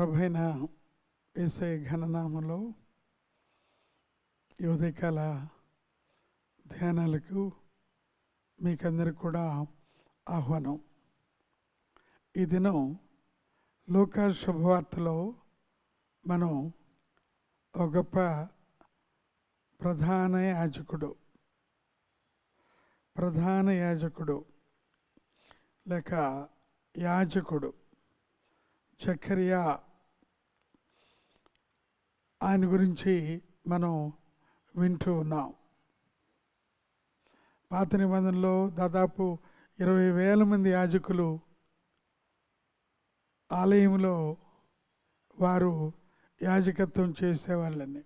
ప్రభైన ఏసై ఘననామంలో యువదకాల ధ్యానాలకు మీకందరికి కూడా ఆహ్వానం. ఈ దినం లోక శుభవార్తలో మనం ఒక గొప్ప ప్రధాన యాజకుడు ప్రధాన యాజకుడు లేక యాజకుడు చక్కరియా ఆయన గురించి మనం వింటూ ఉన్నాం. పాత నిబంధనలో దాదాపు ఇరవై వేల మంది యాజకులు ఆలయంలో వారు యాజకత్వం చేసేవాళ్ళని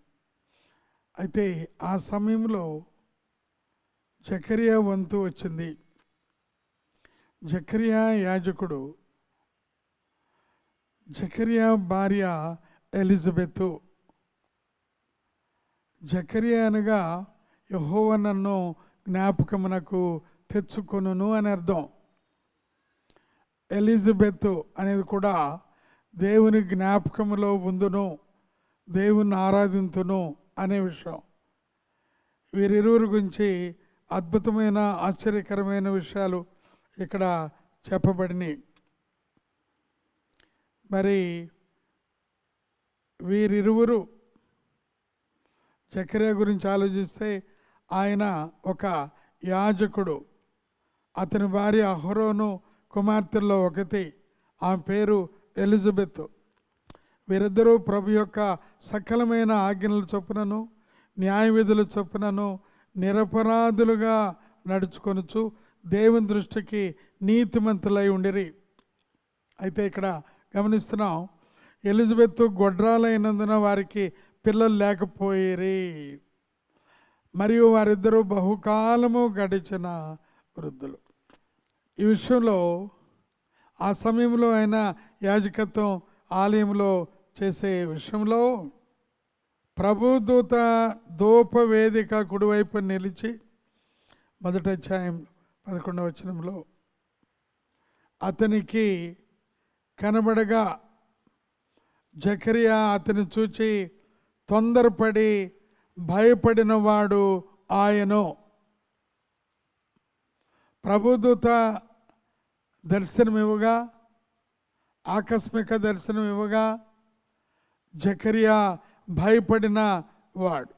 అయితే ఆ సమయంలో జకరియా వంతు వచ్చింది. జకరియా యాజకుడు జకరియా భార్య ఎలిజబెత్ జకరియా అనగా యహోవ నన్ను జ్ఞాపకమునకు తెచ్చుకొను అని అర్థం. ఎలిజబెత్ అనేది కూడా దేవుని జ్ఞాపకములో ఉందును దేవుణ్ణి ఆరాధింతును అనే విషయం. వీరిరువురి గురించి అద్భుతమైన ఆశ్చర్యకరమైన విషయాలు ఇక్కడ చెప్పబడినాయి. మరి వీరిరువురు చక్రియ గురించి ఆలోచిస్తే ఆయన ఒక యాజకుడు. అతని భార్య అహరోను కుమార్తెల్లో ఒకటి. ఆమె పేరు ఎలిజబెత్. వీరిద్దరూ ప్రభు యొక్క సకలమైన ఆజ్ఞల చొప్పునను న్యాయ విధులు చొప్పునను నిరపరాధులుగా నడుచుకొనుచు దేవుని దృష్టికి నీతిమంతులై ఉండిరి. అయితే ఇక్కడ గమనిస్తున్నాం ఎలిజబెత్ గొడ్రాలైనందున వారికి పిల్లలు లేకపోయిరి. మరియు వారిద్దరూ బహుకాలము గడిచిన వృద్ధులు. ఈ విషయంలో ఆ సమయంలో ఆయన యాజకత్వం ఆలయంలో చేసే విషయంలో ప్రభుదూత దూపవేదిక కుడివైపు నిలిచి మొదటి అధ్యాయం పదకొండవ వచనంలో అతనికి కనబడగా జకరియా అతని చూచి తొందరపడి భయపడిన వాడు ఆయను. ప్రభుదూత దర్శనమివ్వగా ఆకస్మిక దర్శనం ఇవ్వగా జకరియా భయపడిన వాడు.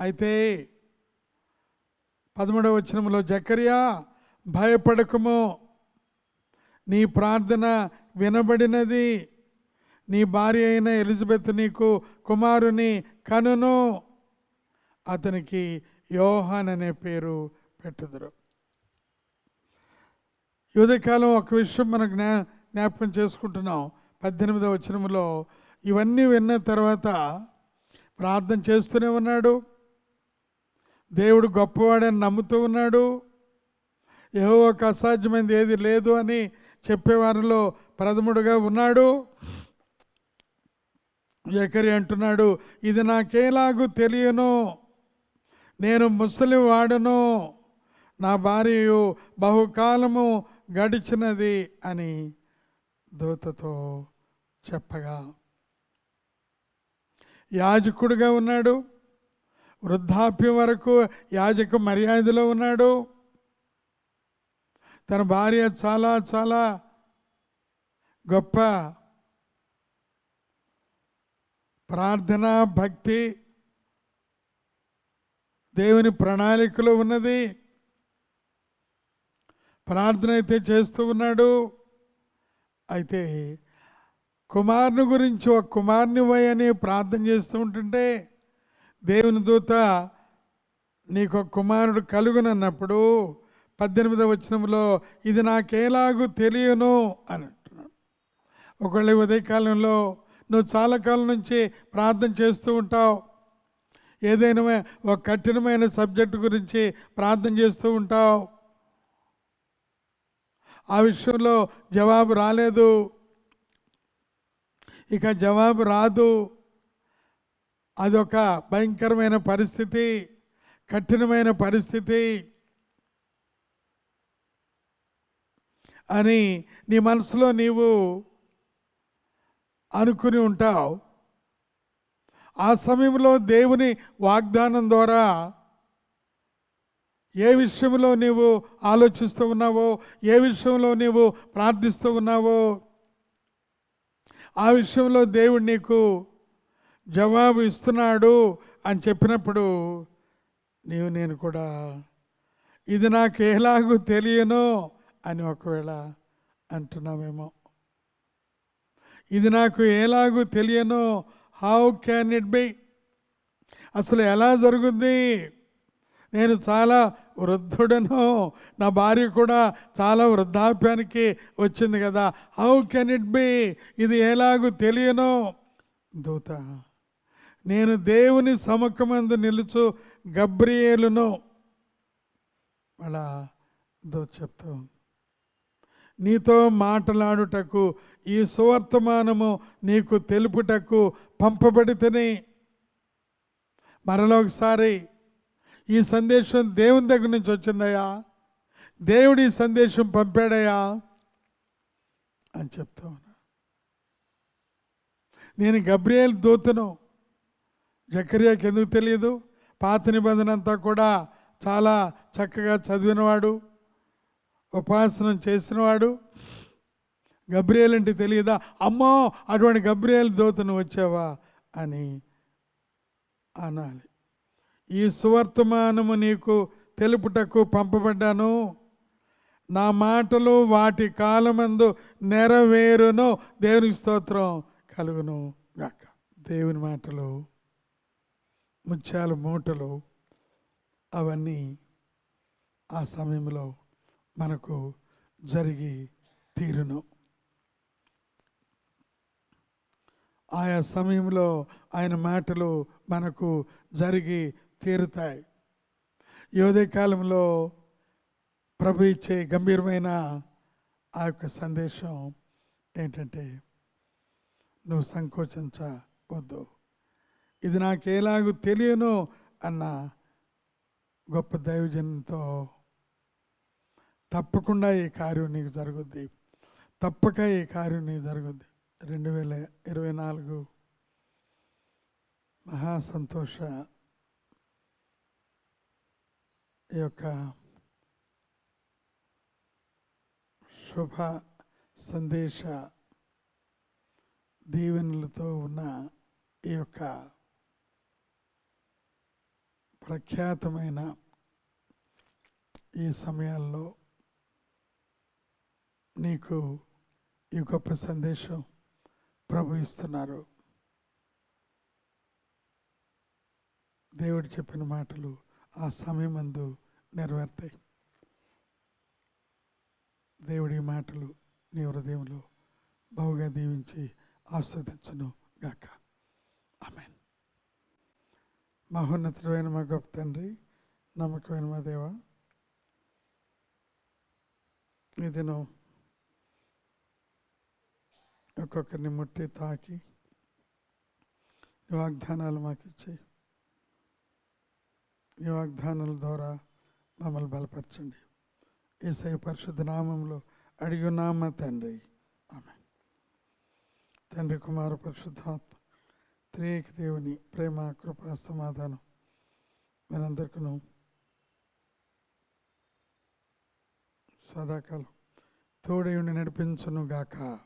అయితే పదమూడవ వచనంలో జకరియా భయపడకము. నీ ప్రార్థన వినబడినది. నీ భార్య అయిన ఎలిజబెత్ నీకు కుమారుని కనును. అతనికి యోహాన్ అనే పేరు పెట్టుదురు. ఈ ఒక విషయం మనం జ్ఞా జ్ఞాపకం చేసుకుంటున్నాం. పద్దెనిమిదవ వచనంలో ఇవన్నీ విన్న తర్వాత ప్రార్థన చేస్తూనే ఉన్నాడు. దేవుడు గొప్పవాడని నమ్ముతూ ఉన్నాడు. ఏవో ఒక అసాధ్యమైనది ఏది లేదు అని చెప్పేవారిలో ప్రథముడుగా ఉన్నాడు. ఎకరి అంటున్నాడు ఇది నాకేలాగూ తెలియను. నేను ముసలి వాడును నా భార్య బహుకాలము గడిచినది అని దూతతో చెప్పగా. యాజకుడుగా ఉన్నాడు. వృద్ధాప్యం వరకు యాజక మర్యాదలో ఉన్నాడు. తన భార్య చాలా చాలా గొప్ప ప్రార్థన భక్తి దేవుని ప్రణాళికలో ఉన్నది. ప్రార్థన అయితే చేస్తూ ఉన్నాడు. అయితే కుమారుని గురించి ఒక కుమారుని అని ప్రార్థన చేస్తూ ఉంటుంటే దేవుని దూత నీకు ఒక కుమారుడు కలుగునన్నప్పుడు పద్దెనిమిదవ వచనంలో ఇది నాకేలాగూ తెలియను అని అంటున్నాడు. ఒకళ్ళు ఉదయకాలంలో నువ్వు చాలా కాలం నుంచి ప్రార్థన చేస్తూ ఉంటావు. ఏదైనా ఒక కఠినమైన సబ్జెక్ట్ గురించి ప్రార్థన చేస్తూ ఉంటావు. ఆ విషయంలో జవాబు రాలేదు. ఇక జవాబు రాదు. అదొక భయంకరమైన పరిస్థితి కఠినమైన పరిస్థితి అని నీ మనసులో నీవు అనుకుని ఉంటావు. ఆ సమయంలో దేవుని వాగ్దానం ద్వారా ఏ విషయంలో నీవు ఆలోచిస్తూ ఉన్నావో ఏ విషయంలో నీవు ప్రార్థిస్తూ ఉన్నావో ఆ విషయంలో దేవుడు నీకు జవాబు ఇస్తున్నాడు అని చెప్పినప్పుడు నీవు నేను కూడా ఇది నాకు ఎలాగూ తెలియను అని ఒకవేళ అంటున్నామేమో ఇది నాకు ఎలాగూ తెలియను. హౌ క్యాన్ ఇట్ బి అసలు ఎలా జరుగుద్ది? నేను చాలా వృద్ధుడను. నా భార్య కూడా చాలా వృద్ధాప్యానికి వచ్చింది కదా. హౌ కెన్ ఇట్ బి ఇది ఎలాగూ తెలియను. దూత నేను దేవుని సముఖమందు నిలుచు గబ్రియేలును. అలా దూత చెప్తా నీతో మాటలాడుటకు ఈ సువర్తమానము నీకు తెలుపుటకు పంపబడితేనే. మరలో ఒకసారి ఈ సందేశం దేవుని దగ్గర నుంచి వచ్చిందయ్యా. దేవుడు ఈ సందేశం పంపాడయ్యా అని చెప్తా ఉన్నా. నేను గబ్రియల్ దూతను జకర్యాకి ఎందుకు తెలియదు? పాత నిబంధన అంతా కూడా చాలా చక్కగా చదివినవాడు. ఉపాసనం చేసినవాడు? గబ్రియల్ అంటే తెలియదా? అమ్మో అటువంటి గబ్రియల్ దోతను వచ్చావా? అని అనాలి. ఈ సువర్తమానము నీకు తెలుపుటకు పంపబడ్డాను. నా మాటలు వాటి కాలమందు నెరవేరును. దేవునికి స్తోత్రం కలుగును గాక. దేవుని మాటలు ముత్యాలు మూటలు అవన్నీ ఆ సమయంలో మనకు జరిగి తీరును. ఆయా సమయంలో ఆయన మాటలు మనకు జరిగి తీరుతాయి. యోధే కాలంలో ప్రభు ఇచ్చే గంభీరమైన ఆ యొక్క సందేశం ఏంటంటే నువ్వు సంకోచించవద్దు. ఇది నాకు ఎలాగూ తెలియను అన్న గొప్ప దైవజనంతో తప్పకుండా ఈ కార్యం నీకు జరుగుద్ది. తప్పక ఈ కార్యం నీకు జరుగుద్ది. రెండు వేల ఇరవై నాలుగు మహా సంతోష ఈ యొక్క శుభ సందేశ దీవెనలతో ఉన్న ఈ యొక్క ప్రఖ్యాతమైన ఈ సమయాల్లో నీకు ఈ గొప్ప సందేశం ప్రభు ఇస్తున్నారు. దేవుడు చెప్పిన మాటలు ఆ సమయమందు నెరవేర్తాయి. దేవుడి మాటలు నీ హృదయంలో బహుగా దీవించి ఆస్వాదించును గాక. ఆమెన్. మహోన్నతుడైన మా గొప్ప తండ్రి నమ్మకమైన మా దేవ ఈ దినం ఒక్కొక్కరిని ముట్టి తాకి. వాగ్దానాలు మాకు ఇచ్చి ఈ వాగ్దానాల ద్వారా మమ్మల్ని బలపరచండి. ఈసై పరిశుద్ధ నామంలో అడిగున్నామా తండ్రి? ఆమె తండ్రి కుమార పరిశుద్ధాత్మ త్రేక దేవుని ప్రేమ కృప సమాధానం మనందరికీ సదాకాలం తోడయుండి నడిపించును గాక